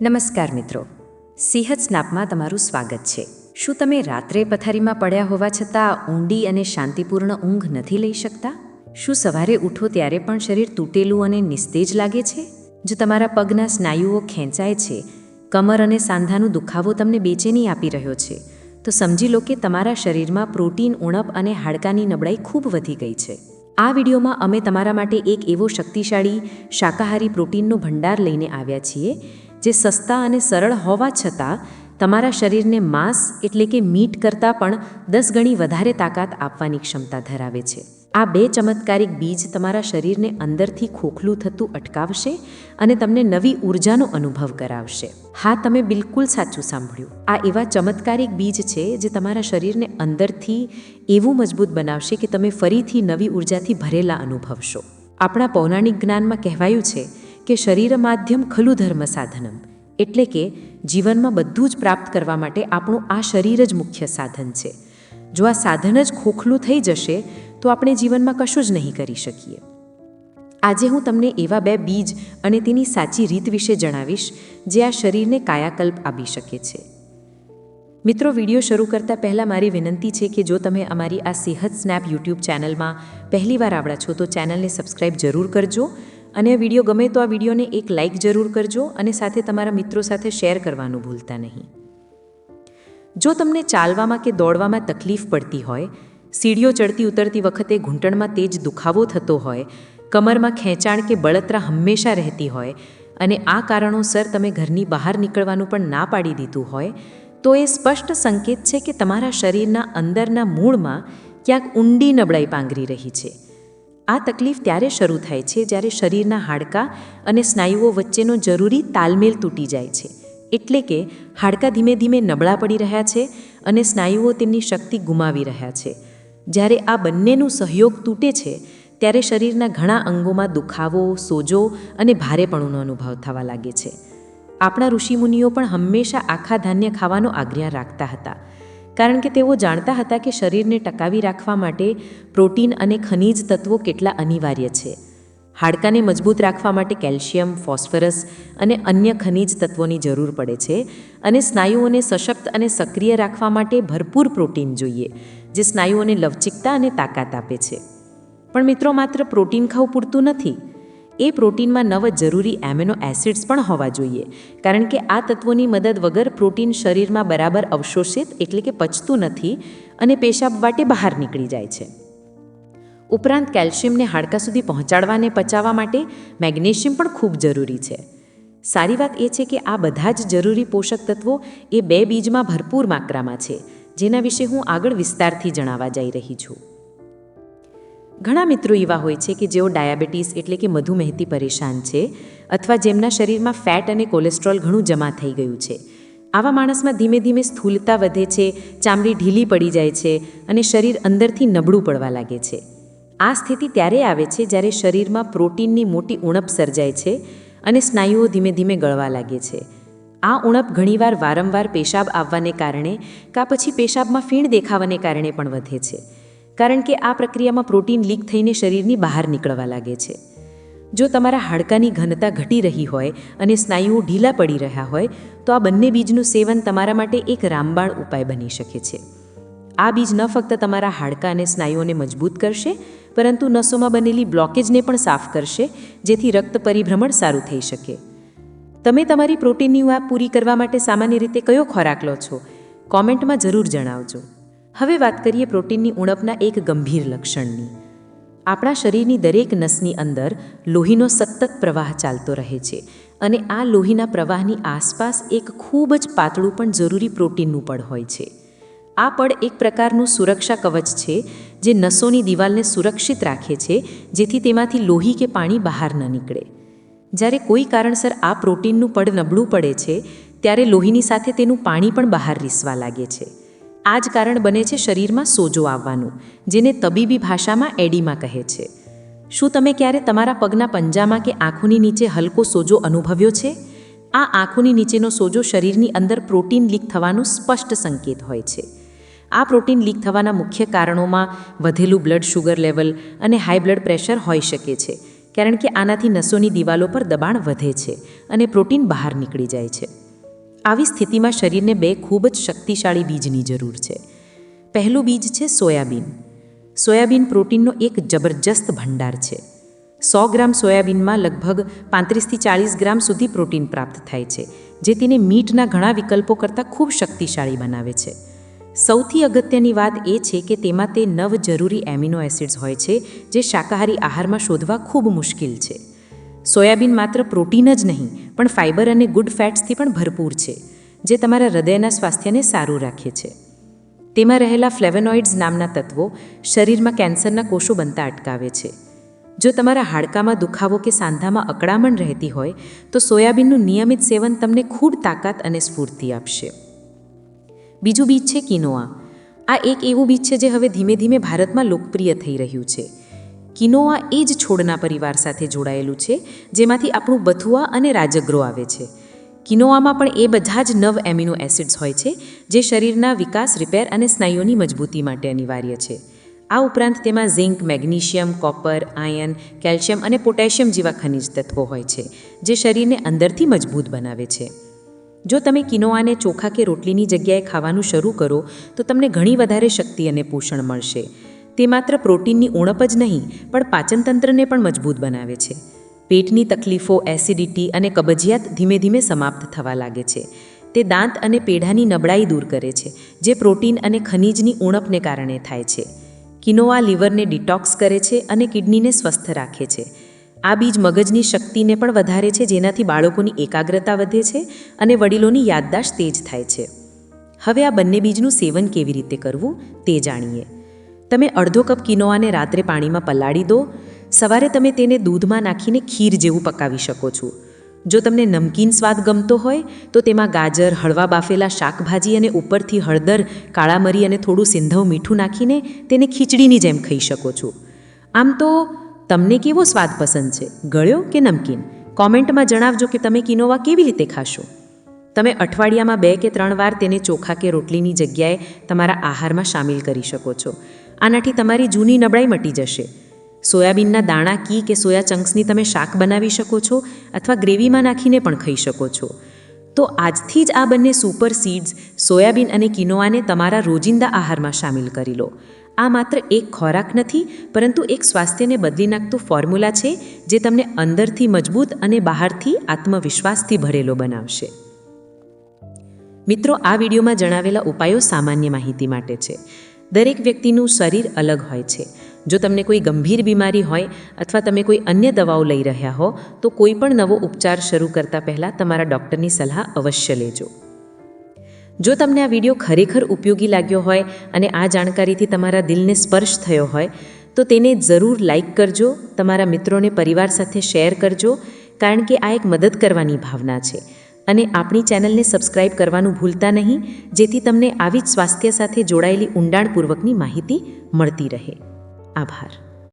નમસ્કાર મિત્રો. સિંહત સ્નાપમાં તમારું સ્વાગત છે. શું તમે રાત્રે પથારીમાં પડ્યા હોવા છતાં ઊંડી અને શાંતિપૂર્ણ ઊંઘ નથી લઈ શકતા? શું સવારે ઉઠો ત્યારે પણ શરીર તૂટેલું અને નિસ્તેજ લાગે છે? જો તમારા પગના સ્નાયુઓ ખેંચાય છે, કમર અને સાંધાનું દુખાવો તમને બેચેની આપી રહ્યો છે, તો સમજી લો કે તમારા શરીરમાં પ્રોટીન, ઉણપ અને હાડકાની નબળાઈ ખૂબ વધી ગઈ છે. આ વિડીયોમાં અમે તમારા માટે એક એવો શક્તિશાળી, શાકાહારી પ્રોટીનનો ભંડાર લઈને આવ્યા છીએ જે સસ્તા અને સરળ હોવા છતાં તમારા શરીરને માંસ એટલે કે મીટ કરતાં પણ દસ ગણી વધારે તાકાત આપવાની ક્ષમતા ધરાવે છે. આ બે ચમત્કારિક બીજ તમારા શરીરને અંદરથી ખોખલું થતું અટકાવશે અને તમને નવી ઉર્જાનો અનુભવ કરાવશે. હા, તમે બિલકુલ સાચું સાંભળ્યું. આ એવા ચમત્કારિક બીજ છે જે તમારા શરીરને અંદરથી એવું મજબૂત બનાવશે કે તમે ફરીથી નવી ઉર્જાથી ભરેલા અનુભવશો. આપણા પૌરાણિક જ્ઞાનમાં કહેવાયું છે કે શરીર માધ્યમ ખલુ ધર્મ સાધનમ, એટલે કે જીવનમાં બધું જ પ્રાપ્ત કરવા માટે આપણું આ શરીર જ મુખ્ય સાધન છે. જો આ સાધન જ ખોખલું થઈ જશે, તો આપણે જીવનમાં કશું જ નહીં કરી શકીએ. આજે હું તમને એવા બે બીજ અને તેની સાચી રીત વિશે જણાવીશ, જે આ શરીરને કાયાકલ્પ આપી શકે છે. મિત્રો, વીડિયો શરૂ કરતાં પહેલાં મારી વિનંતી છે કે જો તમે અમારી આ સેહત સ્નેપ યુટ્યુબ ચેનલમાં પહેલીવાર આવડા છો, તો ચેનલને સબસ્ક્રાઈબ જરૂર કરજો અને વીડિયો ગમે તો આ વિડીયોને એક લાઇક જરૂર કરજો અને સાથે તમારા મિત્રો સાથે શેર કરવાનું ભૂલતા નહીં. જો તમને ચાલવામાં કે દોડવામાં તકલીફ પડતી હોય, સીડીઓ ચડતી ઉતરતી વખતે ઘૂંટણમાં તેજ દુખાવો થતો હોય, કમરમાં ખેંચાણ કે બળતરા હંમેશા રહેતી હોય અને આ કારણોસર તમે ઘરની બહાર નીકળવાનું પણ ના પાડી દીધું હોય, તો એ સ્પષ્ટ સંકેત છે કે તમારા શરીરના અંદરના મૂળમાં ક્યાંક ઊંડી નબળાઈ પાંગરી રહી છે. આ તકલીફ ત્યારે શરૂ થાય છે જ્યારે શરીરના હાડકાં અને સ્નાયુઓ વચ્ચેનો જરૂરી તાલમેલ તૂટી જાય છે. એટલે કે હાડકાં ધીમે ધીમે નબળા પડી રહ્યા છે અને સ્નાયુઓ તેમની શક્તિ ગુમાવી રહ્યા છે. જ્યારે આ બંનેનું સહયોગ તૂટે છે, ત્યારે શરીરના ઘણા અંગોમાં દુખાવો, સોજો અને ભારેપણુંનો અનુભવ થવા લાગે છે. આપણા ઋષિમુનિઓ પણ હંમેશા આખા ધાન્ય ખાવાનો આગ્રહ રાખતા હતા. કારણ કે તેઓ જાણતા હતા કે શરીરને ટકાવી રાખવા માટે પ્રોટીન અને ખનિજ તત્વો કેટલા અનિવાર્ય છે. હાડકાને મજબૂત રાખવા માટે કેલ્શિયમ, ફોસ્ફરસ અને અન્ય ખનિજ તત્વોની જરૂર પડે છે અને સ્નાયુઓને સશક્ત અને સક્રિય રાખવા માટે ભરપૂર પ્રોટીન જોઈએ, જે સ્નાયુઓને લવચિકતા અને તાકાત આપે છે. પણ મિત્રો, માત્ર પ્રોટીન ખાવું પૂરતું નથી એ પ્રોટીનમાં નવ જરૂરી એમિનો એસિડ્સ પણ હોવા જોઈએ. કારણ કે આ તત્વોની મદદ વગર પ્રોટીન શરીરમાં બરાબર અવશોષિત એટલે કે પચતું નથી અને પેશાબ વાટે બહાર નીકળી જાય છે. ઉપરાંત કેલ્શિયમને હાડકા સુધી પહોંચાડવાને પચાવવા માટે મેગ્નેશિયમ પણ ખૂબ જરૂરી છે. સારી વાત એ છે કે આ બધા જ જરૂરી પોષક તત્વો એ બે બીજમાં ભરપૂર માત્રામાં છે, જેના વિશે હું આગળ વિસ્તારથી જણાવવા જઈ રહી છું. ઘણા મિત્રો એવા હોય છે કે જેઓ ડાયાબિટીસ એટલે કે મધુમેહથી પરેશાન છે અથવા જેમના શરીરમાં ફેટ અને કોલેસ્ટ્રોલ ઘણું જમા થઈ ગયું છે. આવા માણસમાં ધીમે ધીમે સ્થૂલતા વધે છે, ચામડી ઢીલી પડી જાય છે અને શરીર અંદરથી નબળું પડવા લાગે છે. આ સ્થિતિ ત્યારે આવે છે જ્યારે શરીરમાં પ્રોટીનની મોટી ઉણપ સર્જાય છે અને સ્નાયુઓ ધીમે ધીમે ગળવા લાગે છે. આ ઉણપ ઘણીવાર વારંવાર પેશાબ આવવાને કારણે કા પછી પેશાબમાં ફીણ દેખાવાને કારણે પણ વધે છે. કારણ કે આ પ્રક્રિયામાં પ્રોટીન લીક થઈને શરીરની બહાર નીકળવા લાગે છે. જો તમારા હાડકાની ઘનતા ઘટી રહી હોય અને સ્નાયુઓ ઢીલા પડી રહ્યા હોય, તો આ બંને બીજનું સેવન તમારા માટે એક રામબાણ ઉપાય બની શકે છે. આ બીજ ન ફક્ત તમારા હાડકા અને સ્નાયુઓને મજબૂત કરશે, પરંતુ નસોમાં બનેલી બ્લોકેજને પણ સાફ કરશે, જેથી રક્ત પરિભ્રમણ સારું થઈ શકે. તમે તમારી પ્રોટીનની વાત પૂરી કરવા માટે સામાન્ય રીતે કયો ખોરાક લો છો? કોમેન્ટમાં જરૂર જણાવજો. હવે વાત કરીએ પ્રોટીનની ઉણપના એક ગંભીર લક્ષણની. આપણા શરીરની દરેક નસની અંદર લોહીનો સતત પ્રવાહ ચાલતો રહે છે અને આ લોહીના પ્રવાહની આસપાસ એક ખૂબ જ પાતળું પણ જરૂરી પ્રોટીનનું પડ હોય છે. આ પડ એક પ્રકારનું સુરક્ષા કવચ છે જે નસોની દિવાલને સુરક્ષિત રાખે છે જેથી તેમાંથી લોહી કે પાણી બહાર ન નીકળે. જ્યારે કોઈ કારણસર આ પ્રોટીનનું પડ નબળું પડે છે, ત્યારે લોહીની સાથે તેનું પાણી પણ બહાર રીસવા લાગે છે. આ જ કારણ બને છે શરીરમાં સોજો આવવાનું, જેને તબીબી ભાષામાં એડીમાં કહે છે. શું તમે ક્યારે તમારા પગના પંજામાં કે આંખોની નીચે હલકો સોજો અનુભવ્યો છે? આ આંખોની નીચેનો સોજો શરીરની અંદર પ્રોટીન લીક થવાનું સ્પષ્ટ સંકેત હોય છે. આ પ્રોટીન લીક થવાના મુખ્ય કારણોમાં વધેલું બ્લડ શુગર લેવલ અને હાઈ બ્લડ પ્રેશર હોઈ શકે છે, કારણ કે આનાથી નસોની દિવાલો પર દબાણ વધે છે અને પ્રોટીન બહાર નીકળી જાય છે. આવી સ્થિતિમાં શરીરને બે ખૂબ જ શક્તિશાળી બીજની જરૂર છે. પહેલું બીજ છે સોયાબીન. સોયાબીન પ્રોટીનનો એક જબરજસ્ત ભંડાર છે. સો ગ્રામ સોયાબીનમાં લગભગ પાંત્રીસથી ચાળીસ ગ્રામ સુધી પ્રોટીન પ્રાપ્ત થાય છે, જે તેને મીટના ઘણા વિકલ્પો કરતાં ખૂબ શક્તિશાળી બનાવે છે. સૌથી અગત્યની વાત એ છે કે તેમાં તે નવ જરૂરી એમિનો એસિડ્સ હોય છે, જે શાકાહારી આહારમાં શોધવા ખૂબ મુશ્કેલ છે. સોયાબીન માત્ર પ્રોટીન જ નહીં, પણ ફાઇબર અને ગુડ ફેટ્સથી પણ ભરપૂર છે, જે તમારા હૃદયના સ્વાસ્થ્યને સારું રાખે છે. તેમાં રહેલા ફ્લેવેનોઇડ્સ નામના તત્વો શરીરમાં કેન્સરના કોષો બનતા અટકાવે છે. જો તમારા હાડકામાં દુખાવો કે સાંધામાં અકળામણ રહેતી હોય, તો સોયાબીનનું નિયમિત સેવન તમને ખૂબ તાકાત અને સ્ફૂર્તિ આપશે. બીજું બીજ છે કિનોઆ. આ એક એવું બીજ છે જે હવે ધીમે ધીમે ભારતમાં લોકપ્રિય થઈ રહ્યું છે. કિનોઆ એ જ છોડના પરિવાર સાથે જોડાયેલું છે, જેમાંથી આપણું બથુઆ અને રાજગરો આવે છે. કિનોઆમાં પણ એ બધા જ નવ એમિનો એસિડ્સ હોય છે, જે શરીરના વિકાસ, રિપેર અને સ્નાયુઓની મજબૂતી માટે અનિવાર્ય છે. આ ઉપરાંત તેમાં zinc, magnesium, copper, iron, calcium અને પોટેશિયમ જેવા ખનિજ તત્વો હોય છે, જે શરીરને અંદરથી મજબૂત બનાવે છે. જો તમે કિનોઆને ચોખા કે રોટલીની જગ્યાએ ખાવાનું શરૂ કરો, તો તમને ઘણી વધારે શક્તિ અને પોષણ મળશે. તે માત્ર પ્રોટીનની ઉણપ જ નહીં, પણ પાચનતંત્રને પણ મજબૂત બનાવે છે. પેટની તકલીફો, એસિડિટી અને કબજિયાત ધીમે ધીમે સમાપ્ત થવા લાગે છે. તે દાંત અને પેઢાની નબળાઈ દૂર કરે છે, જે પ્રોટીન અને ખનિજની ઉણપને કારણે થાય છે. કિનોઆ લીવરને ડિટોક્સ કરે છે અને કિડનીને સ્વસ્થ રાખે છે. આ બીજ મગજની શક્તિને પણ વધારે છે, જેનાથી બાળકોની એકાગ્રતા વધે છે અને વડીલોની યાદદાશ્ત તેજ થાય છે. હવે આ બંને બીજનું સેવન કેવી રીતે કરવું, તે જાણીએ. તમે અડધો કપ કિનોઆને રાત્રે પાણીમાં પલાળી દો. સવારે તમે તેને દૂધમાં નાખીને ખીર જેવું પકાવી શકો છો. જો તમને નમકીન સ્વાદ ગમતો હોય, તો તેમાં ગાજર, હળવા બાફેલા શાકભાજી અને ઉપરથી હળદર, કાળા મરી અને થોડું સિંધવ મીઠું નાખીને તેને ખીચડીની જેમ ખાઈ શકો છો. આમ તો તમને કેવો સ્વાદ પસંદ છે? ગળ્યો કે નમકીન? કોમેન્ટમાં જણાવજો કે તમે કિનોવા કેવી રીતે ખાશો. તમે અઠવાડિયામાં બે કે ત્રણ વાર તેને ચોખા કે રોટલીની જગ્યાએ તમારા આહારમાં સામેલ કરી શકો છો. આનાથી તમારી જૂની નબળાઈ મટી જશે. સોયાબીનના દાણા કી કે સોયા ચંક્સની તમે શાક બનાવી શકો છો અથવા ગ્રેવીમાં નાખીને પણ ખાઈ શકો છો. તો આજથી જ આ બંને સુપર સીડ્સ, સોયાબીન અને કિનોઆને તમારા રોજિંદા આહારમાં સામેલ કરી લો. આ માત્ર એક ખોરાક નથી, પરંતુ એક સ્વાસ્થ્યને બદલી નાખતું ફોર્મ્યુલા છે, જે તમને અંદરથી મજબૂત અને બહારથી આત્મવિશ્વાસથી ભરેલો બનાવશે. મિત્રો, આ વિડીયોમાં જણાવેલા ઉપાયો સામાન્ય માહિતી માટે છે. દરેક વ્યક્તિનું શરીર અલગ હોય છે. જો તમને કોઈ ગંભીર બીમારી હોય અથવા તમે કોઈ અન્ય દવાઓ લઈ રહ્યા હો, તો કોઈ પણ નવો ઉપચાર શરૂ કરતા પહેલાં તમારા ડૉક્ટરની સલાહ અવશ્ય લેજો. જો તમને આ વીડિયો ખરેખર ઉપયોગી લાગ્યો હોય અને આ જાણકારીથી તમારા દિલને સ્પર્શ થયો હોય, તો તેને જરૂર લાઈક કરજો, તમારા મિત્રોને પરિવાર સાથે શેર કરજો, કારણ કે આ એક મદદ કરવાની ભાવના છે. અને આપણી ચેનલને સબસ્ક્રાઇબ કરવાનું ભૂલતા નહીં, જેથી તમને આવી જ સ્વાસ્થ્ય સાથે જોડાયેલી ઊંડાણપૂર્વકની માહિતી મળતી રહે. આભાર.